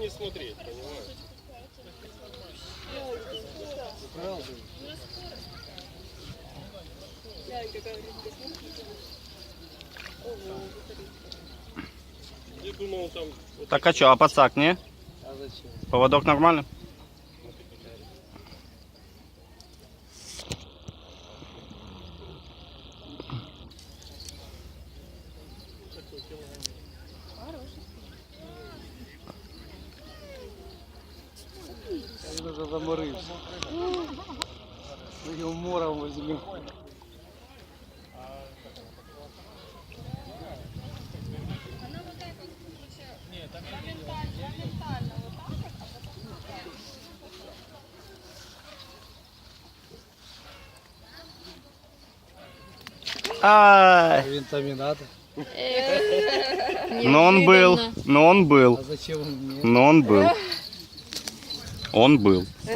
не смотреть, понимаешь? Я думал, там... вот Так а что, а подсак не? А зачем? Поводок нормальный? Я уже заморився. Своїм мором возьму. Ай, Він там і надо. но он был, но он был, А зачем он мне? но он был. Он был.